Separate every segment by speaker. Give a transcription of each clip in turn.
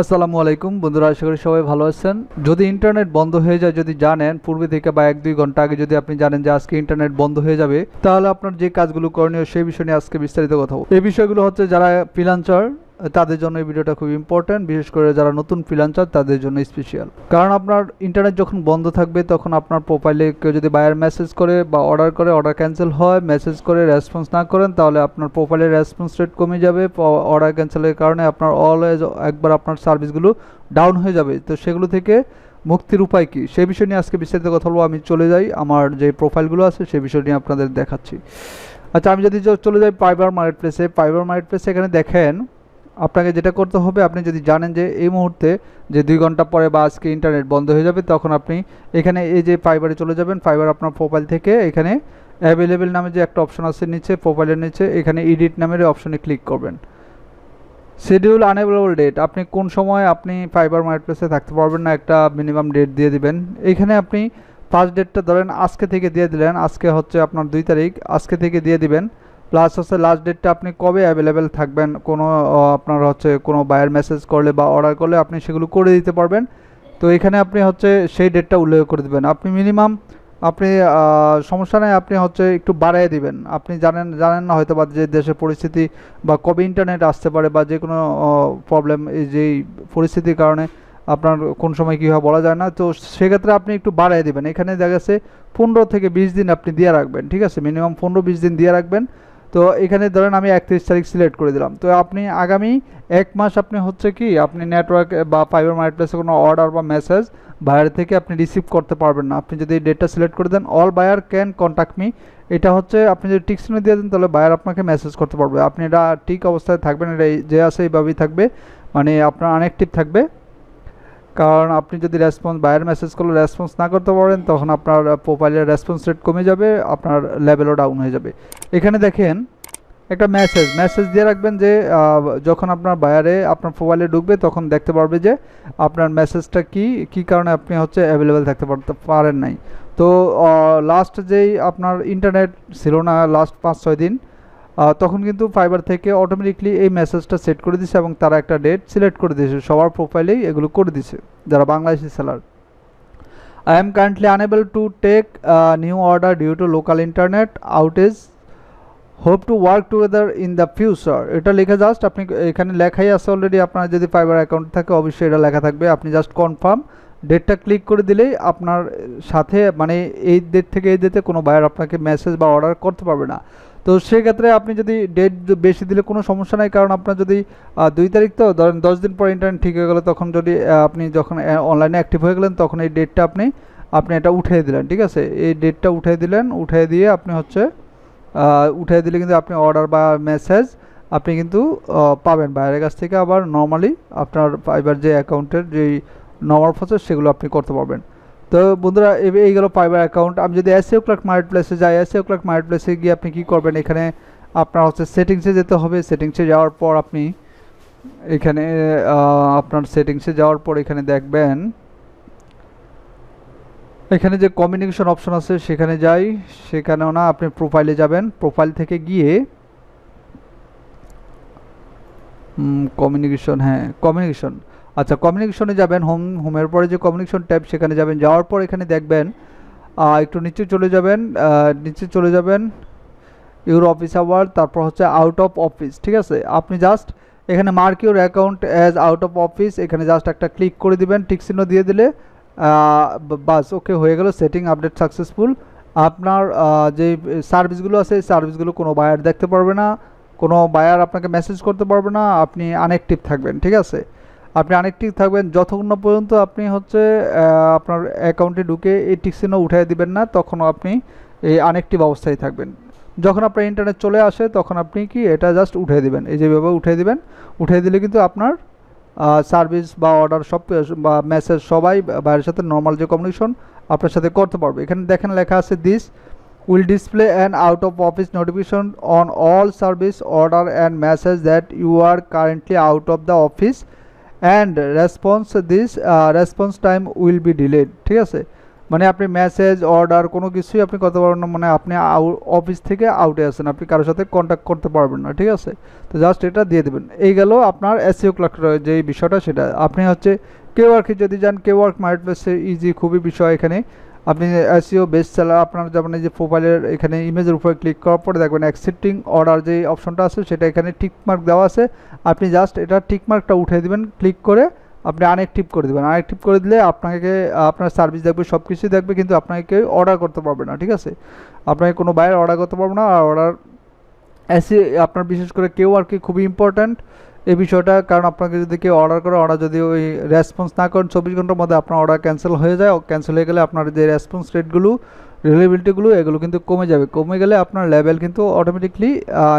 Speaker 1: আসসালামু আলাইকুম বন্ধুরা, আশা করি সবাই ভালো আছেন যদি ইন্টারনেট বন্ধ হয়ে যায়, যদি জানেন, পূর্বে থেকে বা এক দুই ঘণ্টা আগে যদি আপনি জানেন যে আজকে ইন্টারনেট বন্ধ হয়ে যাবে, তাহলে আপনার যে কাজগুলো করণীয় সেই বিষয় নিয়ে আজকে বিস্তারিত কথা। এই বিষয়গুলো হচ্ছে যারা ফ্রিলান্সার তাদের জন্য এই ভিডিওটা খুব ইম্পর্ট্যান্ট বিশেষ করে যারা নতুন ফ্রিলান্সার তাদের জন্য স্পেশাল কারণ আপনার ইন্টারনেট যখন বন্ধ থাকবে, তখন আপনার প্রোফাইলে কেউ যদি বায়ার মেসেজ করে বা অর্ডার করে অর্ডার ক্যান্সেল হয় মেসেজ করে রেসপন্স না করেন, তাহলে আপনার প্রোফাইলের রেসপন্স রেট কমে যাবে। অর্ডার ক্যান্সেলের কারণে আপনার অলওয়েজ একবার আপনার সার্ভিসগুলো ডাউন হয়ে যাবে। তো সেগুলো থেকে মুক্তির উপায় কী? সেই বিষয় নিয়ে আজকে বিস্তারিত কথা বলব। আমি চলে যাই, আমার যে প্রোফাইলগুলো আছে সেই বিষয় নিয়ে আপনাদের দেখাচ্ছি। আচ্ছা আমি যদি চলে যাই ফাইবার মার্কেট প্লেসে ফাইবার মার্কেট প্লেসে এখানে দেখেন আপনাকে যেটা করতে হবে, আপনি যদি জানেন যে এই মুহূর্তে যে দুই ঘণ্টা পরে বা আজকে ইন্টারনেট বন্ধ হয়ে যাবে, তখন আপনি এখানে এই যে ফাইবারে চলে যাবেন। ফাইবার আপনার প্রোফাইল থেকে এখানে অ্যাভেলেবেল নামে যে একটা অপশন আছে নিচে প্রোফাইলের নিচে, এখানে এডিট নামের অপশনে ক্লিক করবেন। শিডিউল আনএভেলেবল ডেট আপনি কোন সময় আপনি ফাইবার মার্কেটপ্লেসে থাকতে পারবেন না, একটা মিনিমাম ডেট দিয়ে দিবেন। এইখানে আপনি ফার্স্ট ডেটটা ধরেন, আজকে থেকে দিয়ে দিলেন, আজকে হচ্ছে আপনার দুই তারিখ, আজকে থেকে দিয়ে দিবেন। প্লাস হচ্ছে লাস্ট ডেটটা আপনি কবে অ্যাভেলেবেল থাকবেন? কোনো আপনার হচ্ছে কোনো বায়ার মেসেজ করলে বা অর্ডার করলে আপনি সেগুলো করে দিতে পারবেন। তো এখানে আপনি হচ্ছে সেই ডেটটা উল্লেখ করে দেবেন। আপনি মিনিমাম আপনি সমস্যা নেই, আপনি হচ্ছে একটু বাড়াই দিবেন। আপনি জানেন জানেন না হয়তো বা যে দেশের পরিস্থিতি বা কবে ইন্টারনেট আসতে পারে বা যে কোনো প্রবলেম এই যেই পরিস্থিতির কারণে আপনার কোন সময় কী হয় বলা যায় না। তো সেক্ষেত্রে আপনি একটু বাড়াই দেবেন। এখানে দেখা গেছে পনেরো থেকে বিশ দিন আপনি দিয়ে রাখবেন, ঠিক আছে? মিনিমাম পনেরো বিশ দিন দিয়ে রাখবেন। তো এখানে ধরেন আমি একত্রিশ তারিখ সিলেক্ট করে দিলাম। তো আপনি আগামী এক মাস আপনি হচ্ছে কি, আপনি নেটওয়ার্ক বা ফাইবার মার্কেটপ্লেসে কোনো অর্ডার বা মেসেজ বাইরে থেকে আপনি রিসিভ করতে পারবেন না। আপনি যদি ডেটটা সিলেক্ট করে দেন all buyer can contact me এটা হচ্ছে আপনি যদি টিক চিহ্ন দিয়ে দেন, তাহলে বায়ার আপনাকে মেসেজ করতে পারবে। আপনি এটা ঠিক অবস্থায় থাকবেন, এটা যে আছে এইভাবেই থাকবে। মানে আপনার আনঅ্যাক্টিভ থাকবে। কারণ আপনি যদি রেসপন্স বায়ার মেসেজ করলে রেসপন্স না করতে পারেন, তখন আপনার প্রোফাইলের রেসপন্স রেট কমে যাবে, আপনার লেভেলও ডাউন হয়ে যাবে। এখানে দেখেন একটা মেসেজ মেসেজ দিয়ে রাখবেন যে যখন আপনার বায়ারে আপনার মোবাইলে ঢুকবে, তখন দেখতে পারবে যে আপনার মেসেজটা কি কি কারণে আপনি হচ্ছে অ্যাভেলেবেল থাকতে পারেন নাই। তো লাস্ট যেই আপনার ইন্টারনেট ছিল না লাস্ট পাঁচ ছয় দিন তখন কিন্তু ফাইবার থেকে অটোমেটিকলি এই মেসেজটা সেট করে দিছে এবং তারা একটা ডেট সিলেক্ট করে দিয়েছে। সবার প্রোফাইলেই এগুলো করে দিছে, যারা Bangladeshi seller I am currently unable to take new order due to local internet internet outage. To work work in the future এটা লেখা জাস্ট আপনি এখানে লেখাই আছে অলরেডি আপনার যদি ফাইবার অ্যাকাউন্ট থাকে, অবশ্যই এটা লেখা থাকবে। আপনি জাস্ট কনফার্ম ডেটটা ক্লিক করে দিলেই আপনার সাথে মানে এই ডেট থেকে এই ডেটে কোনো বায়ার আপনাকে মেসেজ বা অর্ডার করতে পারবে না। তো সেক্ষেত্রে আপনি যদি ডেট বেশি দিলে কোনো সমস্যা নাই, কারণ আপনার যদি দুই তারিখ তো, ধরেন দশ দিন পর ইন্টারনেট ঠিক হয়ে গেলো, তখন যদি আপনি যখন অনলাইনে অ্যাক্টিভ হয়ে গেলেন, তখন এই ডেটটা আপনি আপনি এটা উঠিয়ে দিলেন, ঠিক আছে? এই ডেটটা উঠিয়ে দিলেন, উঠিয়ে দিয়ে আপনি হচ্ছে উঠিয়ে দিলে কিন্তু আপনি অর্ডার বা মেসেজ আপনি কিন্তু পাবেন। বাইরের কাছ থেকে আবার নর্মালি আপনার ফাইবার যে অ্যাকাউন্টের যেই নর্মাল প্রসেস সেগুলো আপনি করতে পারবেন। তো বন্ধুরা এই- গেল ফাইবার অ্যাকাউন্ট আমি যদি এসিও ক্লার্ক মার্কেট প্লেসে যাই এসিও ক্লার্ক মার্কেট প্লেসে গিয়ে আপনি কী করবেন? এখানে আপনার হচ্ছে সেটিংসে যেতে হবে। সেটিংসে যাওয়ার পর আপনি এখানে আপনার সেটিংসে যাওয়ার পর এখানে দেখবেন এখানে যে কমিউনিকেশন অপশন আছে, সেখানে যাই। সেখানেও না, আপনি প্রোফাইলে যাবেন। প্রোফাইল থেকে গিয়ে কমিউনিকেশন হ্যাঁ কমিউনিকেশন আচ্ছা কমিউনিকেশনে যাবেন। হোম হোমের পরে যে কমিউনিকেশন ট্যাব সেখানে যাবেন। যাওয়ার পর এখানে দেখবেন একটু নিচে চলে যাবেন নিচে চলে যাবেন ইউর অফিস আওয়ার তারপর হচ্ছে আউট অফ অফিস ঠিক আছে? আপনি জাস্ট এখানে mark your account as out of office এখানে জাস্ট একটা ক্লিক করে দিবেন টিক চিহ্ন দিয়ে দিলে বাস ওকে হয়ে গেল সেটিং আপডেট সাকসেসফুল আপনার যে সার্ভিসগুলো আছে, এই সার্ভিসগুলো কোনো বায়ার দেখতে পারবে না, কোনো বায়ার আপনাকে মেসেজ করতে পারবে না, আপনি আনঅ্যাক্টিভ থাকবেন, ঠিক আছে? আপনি আনঅ্যাক্টিভ থাকবেন, যতক্ষণ পর্যন্ত আপনি হচ্ছে আপনার অ্যাকাউন্টে ঢুকে এই টিক চিহ্ন উঠিয়ে দিবেন না তখনও আপনি এই আনঅ্যাক্টিভ অবস্থায় থাকবেন। যখন আপনার ইন্টারনেট চলে আসে, তখন আপনি কি, এটা জাস্ট উঠিয়ে দিবেন, এই যেভাবে উঠিয়ে দিবেন, উঠিয়ে দিলে কিন্তু আপনার সার্ভিস বা অর্ডার সব, বা মেসেজ সবাই বাইরের সাথে নর্মাল যে কমিউনিকেশন আপনার সাথে করতে পারবে। এখানে দেখেন লেখা আছে this will display and out of office notification on all service order and message that you are currently out of the office and response this response time will be delayed ঠিক আছে? মানে আপনি মেসেজ অর্ডার কোনো কিছুই আপনি করতে পারবেন না মানে আপনি অফিস থেকে আউটে আছেন, আপনি কারোর সাথে কন্ট্যাক্ট করতে পারবেন না, ঠিক আছে? তো জাস্ট এটা দিয়ে দেবেন। এই গেল আপনার এসিও ক্লার্কের যে বিষয়টা সেটা। আপনি হচ্ছে কে ওয়ার্কে যদি যান কে ওয়ার্ক মার্কেট প্লেসে ইজি খুবই বিষয় এখানে। আপনি এসিও বেস্ট সেলার আপনার যেমন এই যে প্রোফাইলের এখানে ইমেজের উপরে ক্লিক করার পরে দেখবেন অ্যাকসেপ্টিং অর্ডার যে অপশনটা আছে, সেটা এখানে টিক মার্ক দেওয়া আছে। আপনি জাস্ট এটা টিক মার্কটা উঠিয়ে দিবেন ক্লিক করে আপনি আনএক্টিভ করে দেবেন। আনএক্টিভ করে দিলে আপনাকে, আপনার সার্ভিস দেখবে সব কিছুই দেখবে, কিন্তু আপনাকে কেউ অর্ডার করতে পারবে না, ঠিক আছে? আপনাকে কোনো বাইরে অর্ডার করতে পারবে না, আর অর্ডার এসে আপনার বিশেষ করে কেউ আর কি খুবই ইম্পর্ট্যান্ট এই বিষয়টা, কারণ আপনাকে যদি কেউ অর্ডার করে অর্ডার যদি ওই রেসপন্স না করেন, চব্বিশ ঘণ্টার মধ্যে আপনার অর্ডার ক্যান্সেল হয়ে যায় ক্যান্সেল হয়ে গেলে আপনার যে রেসপন্স রেটগুলো রিলেবিলিটিগুলো এগুলো কিন্তু কমে যাবে। কমে গেলে আপনার লেভেল কিন্তু অটোমেটিকলি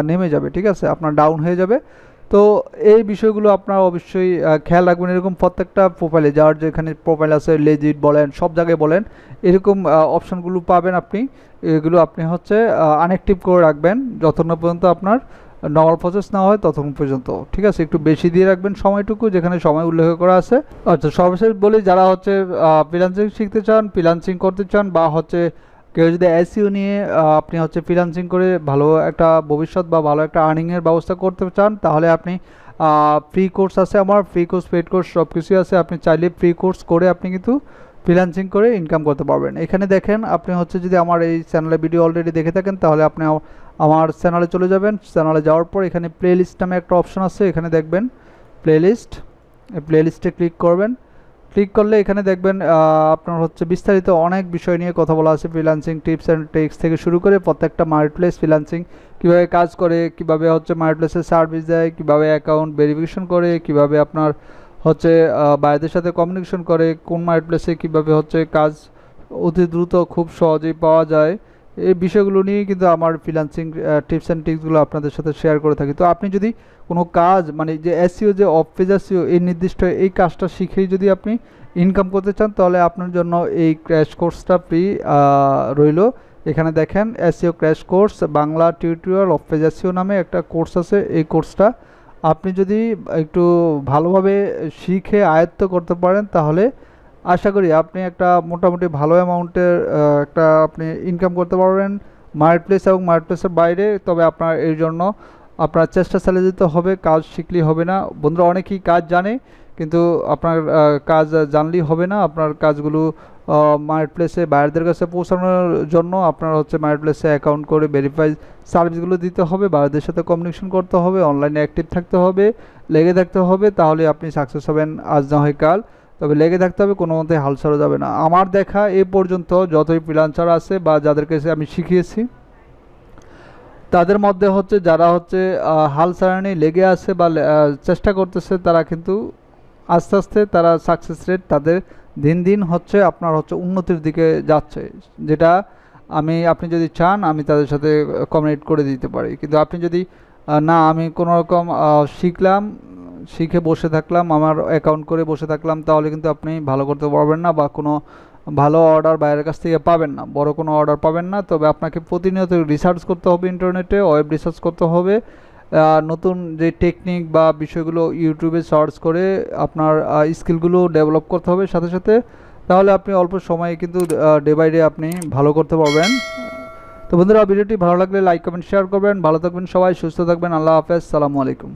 Speaker 1: নেমে যাবে, ঠিক আছে? আপনার ডাউন হয়ে যাবে। তো এই বিষয়গুলো আপনার অবশ্যই খেয়াল রাখবেন। এরকম প্রত্যেকটা প্রোফাইলে যার যেখানে প্রোফাইল আছে লেজিট বলেন, সব জায়গায় বলেন, এরকম অপশনগুলো পাবেন আপনি। এগুলো আপনি হচ্ছে আনএক্টিভ করে রাখবেন। যতক্ষণ পর্যন্ত আপনার নর্মাল প্রসেস না হয়, ততক্ষণ পর্যন্ত। ঠিক আছে? একটু বেশি দিয়ে রাখবেন সময়টুকু, যেখানে সময় উল্লেখ করা আছে। আচ্ছা সর্বশেষ বলি, যারা হচ্ছে ফ্রিলান্সিং শিখতে চান ফ্রিলান্সিং করতে চান, বা হচ্ছে কেউ যদি এসইও নিয়ে আপনি হচ্ছে ফ্রিলান্সিং করে ভালো একটা ভবিষ্যৎ বা ভালো একটা আর্নিংয়ের ব্যবস্থা করতে চান, তাহলে আপনি ফ্রি কোর্স আছে আমার ফ্রি কোর্স পেড কোর্স সব কিছুই আছে। আপনি চাইলে ফ্রি কোর্স করে আপনি কিন্তু ফ্রিলান্সিং করে ইনকাম করতে পারবেন। এখানে দেখেন, আপনি হচ্ছে যদি আমার এই চ্যানেলে ভিডিও অলরেডি দেখে থাকেন, তাহলে আপনি আমার চ্যানেলে চলে যাবেন। চ্যানেলে যাওয়ার পর এখানে প্লে লিস্ট নামে একটা অপশন আছে, এখানে দেখবেন প্লে লিস্ট প্লে লিস্টে ক্লিক করবেন। ক্লিক করলে এখানে দেখবেন আপনার হচ্ছে বিস্তারিত অনেক বিষয় নিয়ে কথা বলা আছে। ফ্রিল্যান্সিং টিপস অ্যান্ড ট্রিক্স থেকে শুরু করে প্রত্যেকটা মার্কেটপ্লেস ফ্রিল্যান্সিং কীভাবে কাজ করে, কীভাবে হচ্ছে মার্কেটপ্লেসের সার্ভিস দেয়, কীভাবে অ্যাকাউন্ট ভেরিফিকেশন করে, কীভাবে আপনার হচ্ছে বাইরের সাথে কমিউনিকেশন করে, কোন মার্কেটপ্লেসে কীভাবে হচ্ছে কাজ অতি দ্রুত খুব সহজেই পাওয়া যায়। এই বিষয়গুলো নিয়ে কিন্তু আমার ফ্রিল্যান্সিং টিপস অ্যান্ড ট্রিক্সগুলো আপনাদের সাথে শেয়ার করে থাকি। তো আপনি যদি কোনো কাজ মানে যে এসিও যে অফ এসিও এই নির্দিষ্ট এই কাজটা শিখেই যদি আপনি ইনকাম করতে চান, তাহলে আপনার জন্য এই ক্র্যাশ কোর্সটা ফ্রি রইল। এখানে দেখেন SEO crash course Bangla tutorial of SEO নামে একটা কোর্স আছে, এই কোর্সটা আপনি যদি একটু ভালোভাবে শিখে আয়ত্ত করতে পারেন, তাহলে আশা করি আপনি একটা মোটামুটি ভালো অ্যামাউন্টের একটা আপনি ইনকাম করতে পারবেন মার্কেট প্লেস এবং মার্কেট প্লেসের বাইরে। তবে আপনার এই জন্য আপনার চেষ্টা চালিয়ে যেতে হবে, কাজ শিখলেই হবে না। বন্ধুরা, অনেকেই কাজ জানে, কিন্তু আপনার কাজ জানলেই হবে না। আপনার কাজগুলো মার্কেট প্লেসে বাইরেদের কাছে পৌঁছানোর জন্য আপনার হচ্ছে মার্কেট প্লেসে অ্যাকাউন্ট করে ভেরিফাই সার্ভিসগুলো দিতে হবে বাইরেদের সাথে কমিউনিকেশন করতে হবে অনলাইনে অ্যাক্টিভ থাকতে হবে, লেগে থাকতে হবে, তাহলে আপনি সাকসেস হবেন আজ না হয় কাল। তবে লেগে থাকতে হবে, কোনো মতে হাল ছাড়া যাবে না। আমার দেখা এ পর্যন্ত যতই ফ্রিলান্সার আছে বা যাদেরকে আমি শিখিয়েছি। তাদের মধ্যে হচ্ছে যারা হচ্ছে হাল ছাড়ানি লেগে আছে বা চেষ্টা করতেছে, তারা কিন্তু আস্তে আস্তে তারা সাকসেস রেট তাদের দিন দিন হচ্ছে আপনার হচ্ছে উন্নতির দিকে যাচ্ছে। যেটা আমি, আপনি যদি চান, আমি তাদের সাথে কমিউনিকেট করে দিতে পারি। কিন্তু আপনি যদি না, আমি কোনো রকম শিখলাম, শিখে বসে থাকলাম, আমার অ্যাকাউন্ট করে বসে থাকলাম, তাহলে কিন্তু আপনি ভালো করতে পারবেন না বা কোনো ভালো অর্ডার বাইরের কাছ থেকে পাবেন না। বড় কোনো অর্ডার পাবেন না। তবে আপনাকে প্রতিনিয়ত রিসার্চ করতে হবে ইন্টারনেটে ওয়েব রিসার্চ করতে হবে। নতুন যে টেকনিক বা বিষয়গুলো ইউটিউবে সার্চ করে আপনার স্কিলগুলো ডেভেলপ করতে হবে সাথে সাথে। তাহলে আপনি অল্প সময়ে কিন্তু ডে বাই ডে আপনি ভালো করতে পারবেন। তো বন্ধুরা, ভিডিওটি ভালো লাগলে লাইক কমেন্ট শেয়ার করবেন। ভালো থাকবেন সবাই, সুস্থ থাকবেন। আল্লাহ হাফেজ। সালামু আলাইকুম।